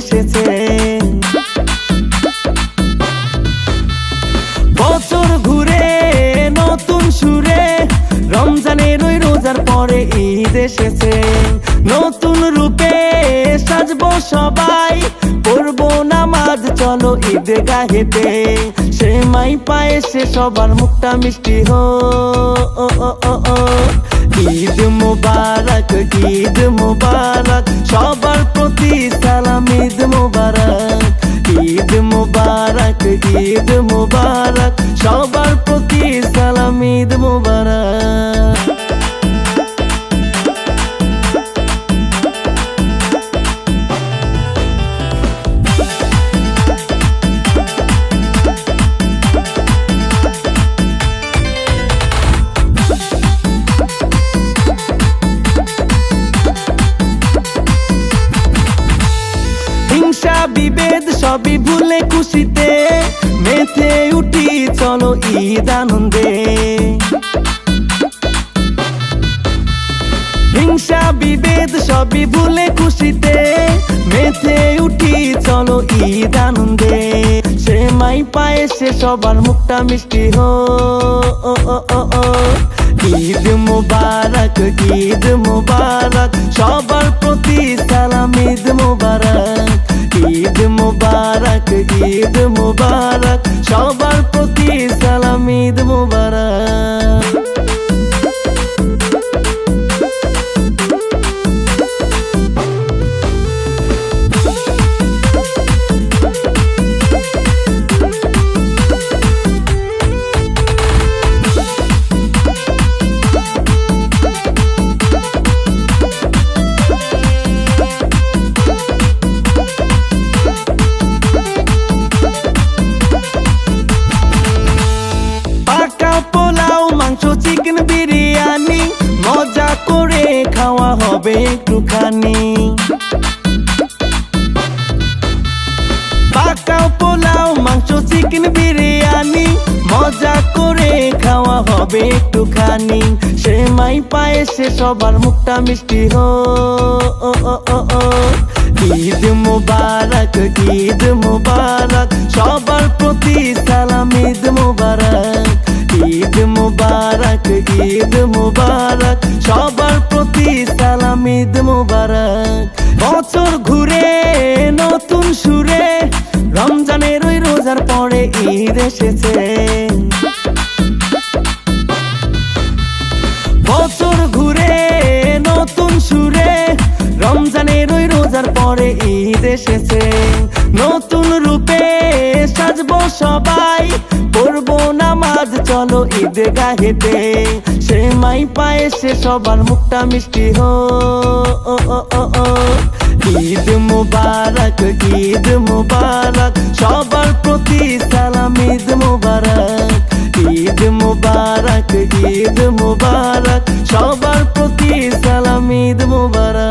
এসেছে। বছর ঘুরে, নতুন সুরে, রমজানের ওই রোজার পরে ঈদ এসেছে। নতুন রূপে সাজবো সবাই, পড়ব নামাজ, চলো ঈদ গাহেতে সে মাই পায়ে, সে সবার মুখটা মিষ্টি হো। ঈদ মুবারক ঈদ মুবারক সবার মুবারক ঈদ মুবারক ঈদ মুবারক সবার প্রতি সালাম ঈদ মুবারক। হিংসা বিভেদ সবই ভুলে খুশিতে মেতে উঠি, চলো ঈদ আনন্দে হিংসা, বিভেদ সবই ভুলে খুশিতে মেতে উঠি, চলো ঈদ আনন্দে সে মাই পায়ে, সে সবার মুখটা মিষ্টি হো। ঈদ মুবারক ঈদ মুবারক, সবার প্রতি খাওয়া হবে একটুখানি। পাকা পোলাও, মাংস, চিকেন বিরিয়ানি, মজা করে খাওয়া হবে একটুখানি। সে মাই পায়ে, সে সবার মুখটা মিষ্টি হো। ঈদ মুবারক ঈদ মুবারক, সবার প্রতি সালাম, ঈদ মুবারক। ঈদ মুবারক ঈদ মুবারক। মুবারক। বছর ঘুরে, নতুন সুরে, রমজানের ওই রোজার পরে ঈদ এসেছে। বছর ঘুরে, নতুন সুরে, রমজানের ওই রোজার পরে ঈদ এসেছে। নতুন রূপে সাজবো সবাই পড়ব নামাজ, চলো ঈদ গাহেতে সে মাই পায়ে সে সবার মুখটা মিষ্টি হো। ঈদ মুবারক ঈদ মুবারক, সবার প্রতি সালাম, ঈদ মুবারক ঈদ মুবারক ঈদ মুবারক, সবার প্রতি সালাম, ঈদ মুবারক